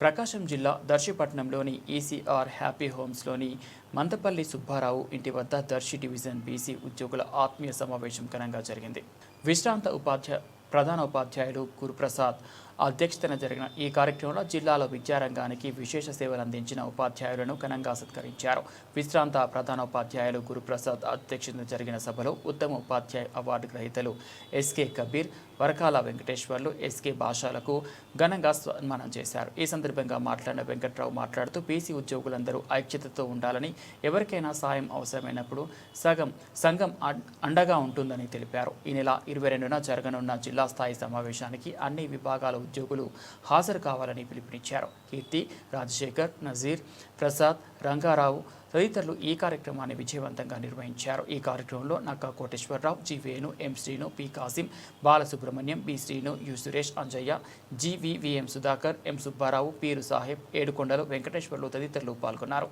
ప్రకాశం జిల్లా దర్శిపట్నంలోని ECR happy హోమ్స్లోని మందపల్లి సుబ్బారావు ఇంటి వద్ద దర్శి డివిజన్ బీసీ ఉద్యోగుల ఆత్మీయ సమావేశం ఘనంగా జరిగింది. విశ్రాంత ఉపాధ్యాయ ప్రధాన ఉపాధ్యాయులు గురుప్రసాద్ అధ్యక్షతన జరిగిన ఈ కార్యక్రమంలో జిల్లాలో విద్యారంగానికి విశేష సేవలు అందించిన ఉపాధ్యాయులను ఘనంగా సత్కరించారు. విశ్రాంత ప్రధాన ఉపాధ్యాయులు గురుప్రసాద్ అధ్యక్షతన జరిగిన సభలో ఉత్తమ ఉపాధ్యాయ అవార్డు గ్రహీతలు ఎస్కే కబీర్ వరకాల వెంకటేశ్వర్లు ఎస్కే భాషలకు ఘనంగా సన్మానం చేశారు. ఈ సందర్భంగా మాట్లాడిన వెంకట్రావు మాట్లాడుతూ బీసీ ఉద్యోగులందరూ ఐక్యతతో ఉండాలని ఎవరికైనా సాయం అవసరమైనప్పుడు సగం సంఘం అండగా ఉంటుందని తెలిపారు. ఈ నెల ఇరవై రెండున జరగనున్న జిల్లా స్థాయి సమావేశానికి అన్ని విభాగాలు ఉద్యోగులు హాజరు కావాలని పిలుపునిచ్చారు. కీర్తి రాజశేఖర్ నజీర్ ప్రసాద్ రంగారావు తదితరులు ఈ కార్యక్రమాన్ని విజయవంతంగా నిర్వహించారు. ఈ కార్యక్రమంలో Nakka Koteswararao G Venu M Srinu P Kasim Balasubrahmanyam B Srinu U Suresh Anjaiah GVVM Sudhakar M Subbarao Peeru Saheb Yedukondalu Venkateswarlu తదితరులు పాల్గొన్నారు.